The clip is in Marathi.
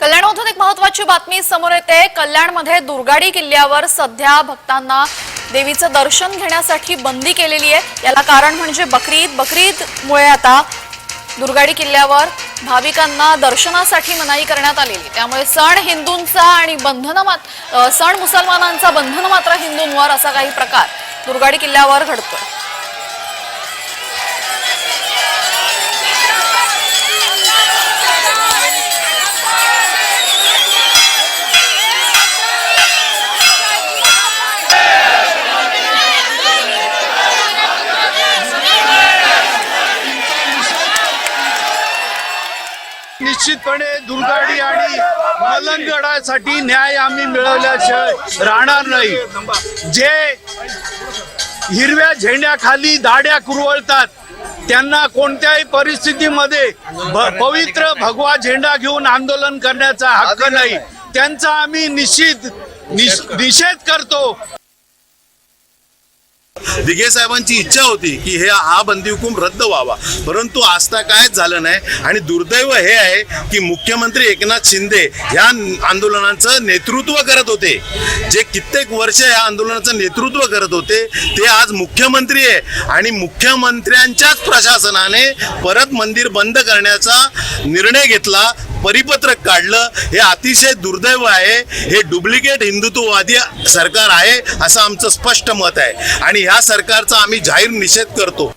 कल्याणमधून एक महत्वाची बातमी समोर येते. कल्याणमध्ये दुर्गाडी किल्ल्यावर सध्या भक्तांना देवीचं दर्शन घेण्यासाठी बंदी केलेली आहे. याला कारण म्हणजे बकरीद. बकरीदमुळे आता दुर्गाडी किल्ल्यावर भाविकांना दर्शनासाठी मनाई करण्यात आलेली. त्यामुळे सण हिंदूंचा आणि बंधन मात सण मुसलमानांचा बंधन मात्र हिंदूंवर असा काही प्रकार दुर्गाडी किल्ल्यावर घडतोय. निश्चितपणे दुर्गाडी आणि मलंगडासाठी न्याय आम्ही मिळवल्याशिवाय राहणार नाही. जे हिरव्या झेंड्याखाली दाड्या कुरवळतात त्यांना कोणत्याही परिस्थितीमध्ये भ- पवित्र भगवा झेंडा घेऊन आंदोलन करण्याचा हक्क नाही. त्यांचा आम्ही निश्चित निषेध करतो दिघे साहेबांची इच्छा होती की हे हा बंदी हुकूम रद्द व्हावा. परंतु आस्था कायच झालं नाही आणि दुर्दैव हे आहे की मुख्यमंत्री एकनाथ शिंदे या आंदोलनाचं नेतृत्व करत होते. जे कित्येक वर्ष या आंदोलनाचं नेतृत्व करत होते ते आज मुख्यमंत्री आहे. आणि मुख्यमंत्र्यांच्याच प्रशासनाने परत मंदिर बंद करण्याचा निर्णय घेतला. परिपत्रक काढलं हे अतिशय दुर्दैव आहे हे डुप्लिकेट हिंदुत्ववादी सरकार आहे असं आमचं स्पष्ट मत आहे. आणि ह्या सरकारचा आम्ही जाहीर निषेध करतो.